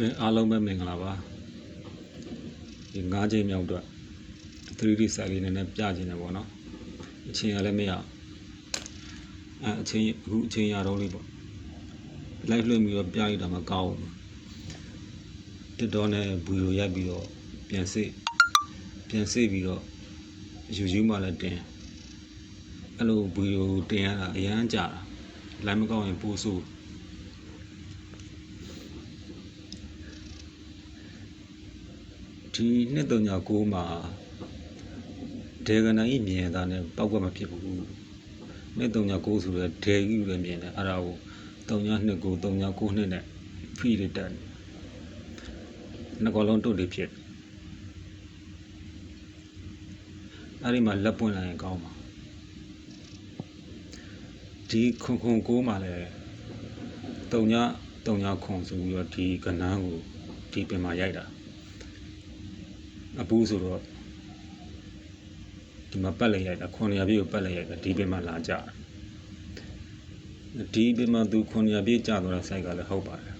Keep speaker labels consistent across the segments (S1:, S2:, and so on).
S1: ကဲအားလုံးပဲမင်္ဂလာပါဒီ၅ချိန်မြောက်အတွက် 3D site လေးနည်းနည်းပြခြင်းတယ်ပေါ့နော်အချိန်ရလည်းမရအောင်အဲအချိန်အခုအချိန်ရတော့လေးပေါ့ live လွှင့်ပြီးတော့ပြရတာမကောင်းဘူးတစ်တော်နဲ့ဘူရိုရိုက်ပြီးတော့ပြန်စစ်ပြန်စစ်ပြီးတော့ယူယူမှလည်းတင်အဲ့လိုဘူရိုတင်ရတာအရန်ကြာတာ live မကောင်းရင်ပို့ဆိုး ဒီနှစ်တုံညာကိုမှာဒေဂနာဤမြင်တာနဲ့ပောက်ကမဖြစ်ဘူးနှစ်တုံညာကိုဆိုတဲ့ဒေကြီးလည်းမြင်တယ်အဲ့ဒါကိုတုံညာနှစ်ကိုတုံညာကိုနှစ်နဲ့ဖိရတက်တယ်နှစ်ကောလုံးတုတ်တွေဖြစ်အဲ့ဒီမှာလက်ပွင့်လာရင်ကောင်းပါဒီခွန်ခွန်ကိုမှာလည်းတုံညာတုံညာခွန်ဆိုပြီးတော့ဒီကနန်းကိုဒီပင်မှာရိုက်တာ အပူးဆိုတော့ဒီမှာပတ်လိုက်ရိုက်တာ900ပြည့်ကိုပတ်လိုက်ရိုက်တာဒီပင်မှာလာကြဒီပင်မှာသူ900ပြည့်ကြာတော့တဲ့ site ကလည်းဟုတ်ပါတယ်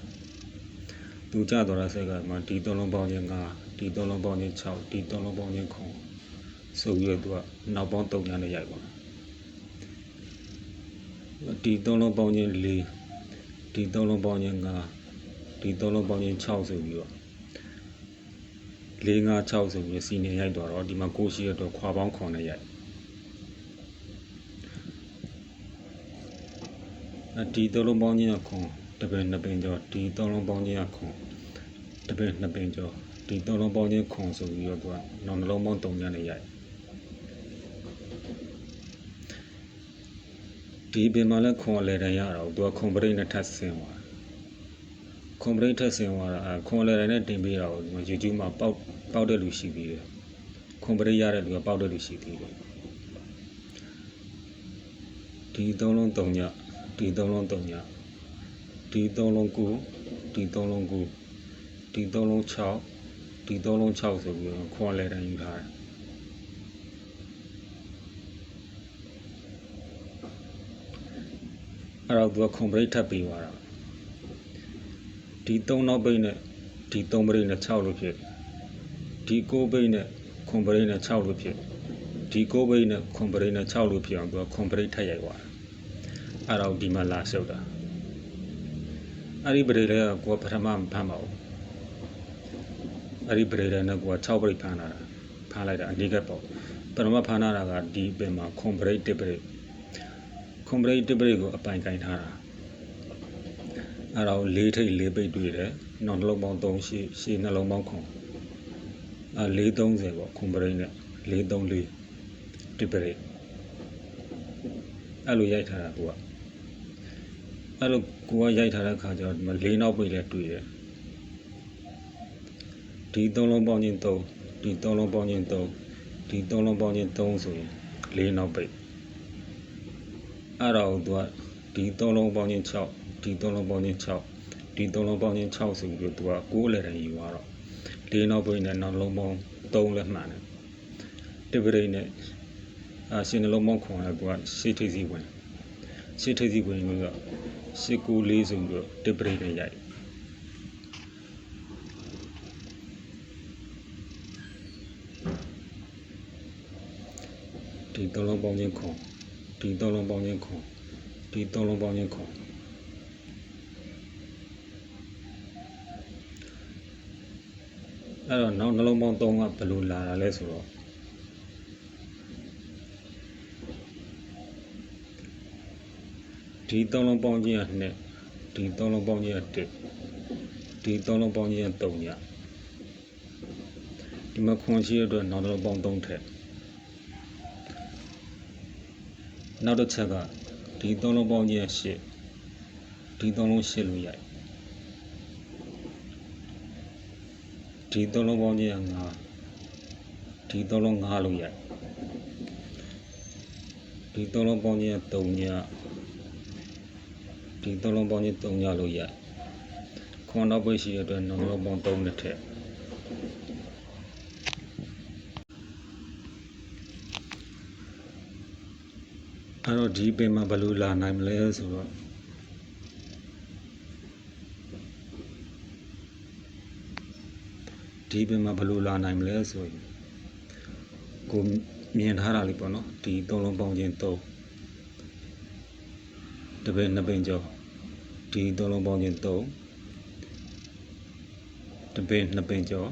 S1: သူကြာတော့တဲ့ site ကမှဒီသုံးလုံးပေါင်းချင်း9ဒီသုံးလုံးပေါင်းချင်း6ဒီသုံးလုံးပေါင်းချင်း9ဆိုပြီးတော့သူကနောက်ပေါင်း3ညနဲ့ရိုက်ပါဒီသုံးလုံးပေါင်းချင်း4ဒီသုံးလုံးပေါင်းချင်း9ဒီသုံးလုံးပေါင်းချင်း6ဆိုပြီးတော့ 4 5 6ဆိုပြီးစီနေရိုက်တော့တော့ဒီမှာကိုရှိရတော့ခွာပေါင်း9နဲ့ရိုက်အဲဒီသုံးလုံးပေါင်းချင်းကခွန်တပင်နှစ်ပင်ကျော်ဒီသုံးလုံးပေါင်းချင်းကခွန်တပင်နှစ်ပင်ကျော်ဒီသုံးလုံးပေါင်းချင်းခွန်ဆိုပြီးတော့သူကနောက်နှလုံးပေါင်း3ညနဲ့ရိုက်ဒီပင်မှာလည်းခွန်လေတန်ရတော့သူကခွန်ပရိတ်နဲ့ထပ်ဆင်းသွား ကွန်ပရိတ်ထက်ဆင်သွားတာအဲခွန်လေတိုင်းနဲ့တင်ပေးတာကိုဒီမှာ YouTube မှာပေါက်ပေါက်တဲ့လူရှိသေးတယ်ကွန်ပရိတ်ရတဲ့လူကပေါက်တဲ့လူရှိသေးတယ်ဒီသုံးလုံး၃ညဒီသုံးလုံး၃ညဒီသုံးလုံး9ဒီသုံးလုံး9ဒီသုံးလုံး6ဒီသုံးလုံး6ဆိုပြီးတော့ခွန်လေတိုင်းယူထားတယ်အဲ့တော့သူကကွန်ပရိတ်ထပ်ပေးသွားတာ ဒီ3နောက်ဘိတ်နဲ့ဒီ3ဘိတ်နဲ့6လို့ဖြစ်ဒီ9ဘိတ်နဲ့ခွန်ဘိတ်နဲ့6လို့ဖြစ်ဒီ9ဘိတ်နဲ့ခွန်ဘိတ်နဲ့6လို့ဖြစ်အောင်သူကခွန်ဘိတ်ထပ်ရိုက်သွားတာအဲ့တော့ဒီမှာလာရှုပ်တာအဲ့ဒီဘိတ်လေးကကိုကပထမဖမ်းပါဦးအဲ့ဒီဘိတ်လေးနဲ့ကိုက6ဘိတ်ဖမ်းလာတာဖမ်းလိုက်တာအနည်းကပေါ့ပထမဖမ်းလာတာကဒီပင်မှာခွန်ဘိတ်တစ်ဘိတ်ခွန်ဘိတ်တစ်ဘိတ်ကိုအပိုင်ကင်ထားတာ အဲ့တော့လေးထိတ်လေးပိတ်တွေ့တယ်နောက်နှလုံးပေါင်း3ရှိရှိနှလုံးပေါင်းခွန်အဲ430ပေါ့ခွန်ပရိတ်နဲ့434တစ်ပရိတ်အဲ့လိုရိုက်ထားတာကိုကအဲ့လိုကိုကရိုက်ထားတဲ့ခါကျတော့ဒီမှာ၄နောက်ပိတ်လည်းတွေ့တယ်ဒီ၃လုံးပေါင်းချင်း3ဒီ၃လုံးပေါင်းချင်း3ဒီ၃လုံးပေါင်းချင်း3ဆိုရင်၄နောက်ပိတ်အဲ့တော့သူကဒီ၃လုံးပေါင်းချင်း6 ဒီသုံးလုံးပေါင်းချင်း6ဒီသုံးလုံးပေါင်းချင်း6ဆိုပြီးတော့သူက6လက်တန်ယူသွားတော့လေးနောက်ပိတ်နဲ့နောက်လုံးပေါင်း3လက်မှန်တယ်တပရိတ်နဲ့အာရှင်နှလုံးပေါင်းခွန်လည်းသူကရှေ့ထိပ်စီဝင်ရှေ့ထိပ်စီဝင်လို့ကရှစ်ကူလေးဆိုပြီးတော့တပရိတ်နဲ့ရိုက်ဒီသုံးလုံးပေါင်းချင်းခွန်ဒီသုံးလုံးပေါင်းချင်းခွန်ဒီသုံးလုံးပေါင်းချင်းခွန် အဲ့တော့နောက်နှလုံးပေါင်း3ကဘယ်လိုလာတာလဲဆိုတော့ဒီသုံးလုံးပေါင်းချင်းက2ဒီသုံးလုံးပေါင်းချင်းက1ဒီသုံးလုံးပေါင်းချင်းက3ညဒီမှာခွန်ရှိရအတွက်နောက်နှလုံးပေါင်း3ထက်နောက်တစ်ချက်ကဒီသုံးလုံးပေါင်းချင်းက8ဒီသုံးလုံး8လို့ရိုက် ဒီသုံးလုံးပေါင်းချင်းက9ဒီသုံးလုံး9လို့ရိုက်ဒီသုံးလုံးပေါင်းချင်းက3ညဒီသုံးလုံးပေါင်းချင်း3ညလို့ရိုက်ခွန်နောက်ပိတ်ရှိတဲ့အတွက်နှလုံးပေါင်း3နဲ့ထက်အဲ့တော့ဒီပင်မှာဘယ်လိုလာနိုင်မလဲဆိုတော့ ဒီပင်မှာဘယ်လိုလာနိုင်မလဲဆိုရင်ကိုမြင်ထားတာလေးပေါ့နော်ဒီသုံးလုံးပေါင်းခြင်း3တပည့်နှစ်ပင်ကျော်ဒီသုံးလုံးပေါင်းခြင်း3တပည့်နှစ်ပင်ကျော်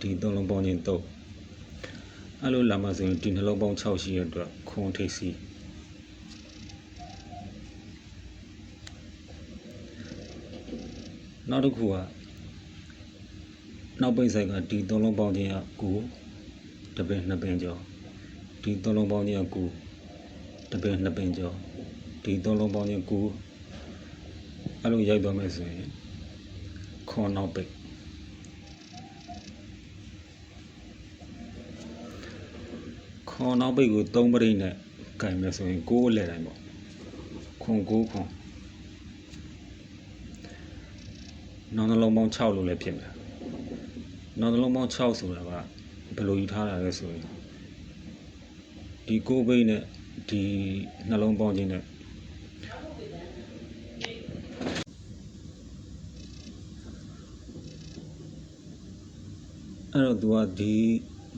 S1: ဒီသုံးလုံးပေါင်းခြင်း3အဲ့လိုလာမှဆိုရင်ဒီနှလုံးပေါင်း6ရှိရတဲ့အတွက်ခွန်ထိပ်စီနောက်တစ်ခုက နောက်ပိတ်ဆိုင်ကဒီသုံးလုံးပေါင်းခြင်းက9တပည့်နှစ်ပင်ကျော်ဒီသုံးလုံးပေါင်းခြင်းက9တပည့်နှစ်ပင်ကျော်ဒီသုံးလုံးပေါင်းခြင်း9အဲ့လိုရိုက်သွားမယ်ဆိုရင်ခွန်နောက်ပိတ်ခွန်နောက်ပိတ်ကို3ပရိတ်နဲ့ကင်မယ်ဆိုရင်9အလဲတိုင်းပေါ့ခွန်9ခွန်နောက်နှလုံးပေါင်း6လို့လည်းဖြစ်မယ် နောက်နှလုံးပေါင်း6ဆိုတာကဘယ်လိုယူထားတာလဲဆိုရင်ဒီ9ပိတ်နဲ့ဒီနှလုံးပေါင်းခြင်းနဲ့အဲ့တော့ तू ကဒီ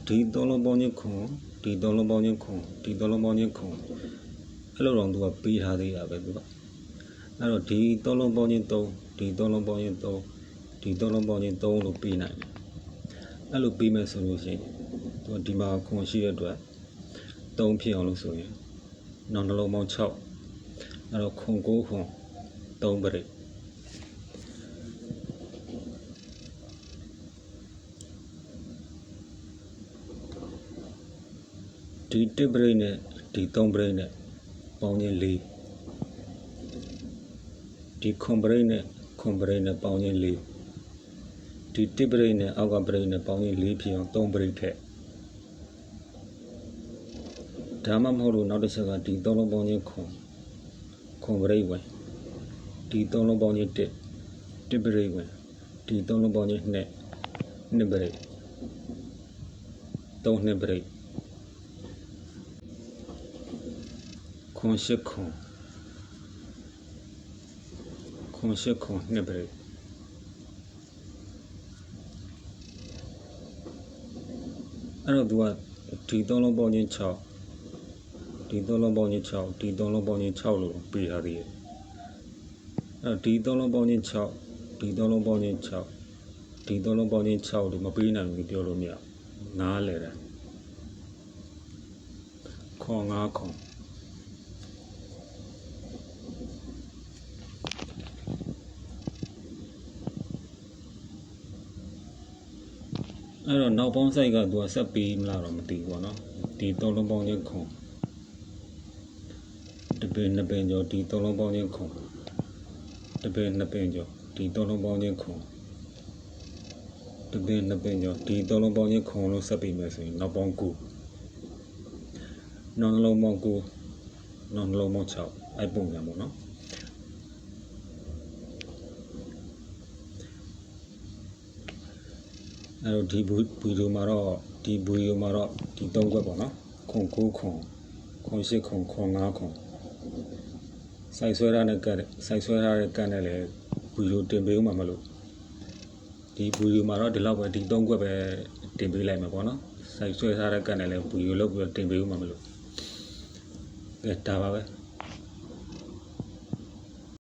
S1: ဒီသုံးလုံးပေါင်းခြင်းခွန်ဒီသုံးလုံးပေါင်းခြင်းခွန်ဒီသုံးလုံးပေါင်းခြင်းခွန်အဲ့လိုတော့ तू ကပေးထားသေးတာပဲ तू ကအဲ့တော့ဒီသုံးလုံးပေါင်းခြင်း3ဒီသုံးလုံးပေါင်းခြင်း3ဒီသုံးလုံးပေါင်းခြင်း3လို့ပေးနိုင်တယ် အဲ့လိုပေးမယ်ဆိုလို့ရှိရင် तू ကဒီမှာခွန်ရှိတဲ့အတွက်3ဖြစ်အောင်လို့ဆိုရင်နောက်နှလုံးပေါင်း6အဲ့တော့ခွန်9ခွန်3ပရိတ်ဒီတစ်ပရိတ်နဲ့ဒီသုံးပရိတ်နဲ့ပေါင်းခြင်း၄ဒီခွန်ပရိတ်နဲ့ခွန်ပရိတ်နဲ့ပေါင်းခြင်း၄ ဒီတစ်ပရိတ်နဲ့အောက်ကပရိတ်နဲ့ပေါင်းခြင်း၄ဖြစ်အောင်သုံးပရိတ်ထက်ဒါမှမဟုတ်လို့နောက်တစ်ချက်ကဒီသုံးလုံးပေါင်းခြင်းခွန်ခွန်ပရိတ်ဝင်ဒီသုံးလုံးပေါင်းခြင်းတစ်တစ်ပရိတ်ဝင်ဒီသုံးလုံးပေါင်းခြင်းနှစ်နှစ်ပရိတ်သုံးနှစ်ပရိတ်ခွန်ရှိခွန်ခွန်ရှိခွန်နှစ်ပရိတ် အဲ့တော့ तू ကဒီသုံးလုံးပေါင်းချင်း6ဒီသုံးလုံးပေါင်းချင်း6ဒီသုံးလုံးပေါင်းချင်း6လို့ပေးထားသေးတယ်အဲ့တော့ဒီသုံးလုံးပေါင်းချင်း6ဒီသုံးလုံးပေါင်းချင်း6ဒီသုံးလုံးပေါင်းချင်း6လို့မပေးနိုင်ဘူးပြောလို့မရဘူးနားလဲတယ်ခွန်5ခွ အဲ့တော့နောက်ပေါင်းဆိုင်ကသူကဆက်ပေးမလားတော့မသိဘူးပေါ့နော်ဒီသုံးလုံးပေါင်းချင်းခွန်တပင်နှစ်ပင်ကျော်ဒီသုံးလုံးပေါင်းချင်းခွန်တပင်နှစ်ပင်ကျော်ဒီသုံးလုံးပေါင်းချင်းခွန်တပင်နှစ်ပင်ကျော်ဒီသုံးလုံးပေါင်းချင်းခွန်လို့ဆက်ပေးမယ်ဆိုရင်နောက်ပေါင်း9နောက်နှလုံးပေါင်း9နောက်နှလုံးပေါင်း6အဲ့ပုံစံပေါ့နော် အဲ့တော့ဒီဗီဒီယိုမှာတော့ဒီဗီဒီယိုမှာတော့ဒီ၃ခွက်ပေါ့နော်ခွန်9ခွန်ခွန်10ခွန်ခွန်5ခွန်စိုက်ဆွဲထားတဲ့ကတ်စိုက်ဆွဲထားတဲ့ကတ်နဲ့လည်းဗီဒီယိုတင်ပေးဦးမှာမလို့ဒီဗီဒီယိုမှာတော့ဒီလောက်ပဲဒီ၃ခွက်ပဲတင်ပေးလိုက်မှာပေါ့နော်စိုက်ဆွဲထားတဲ့ကတ်နဲ့လည်းဗီဒီယိုလုပ်ပြီးတော့တင်ပေးဦးမှာမလို့ကဲဒါပါပဲ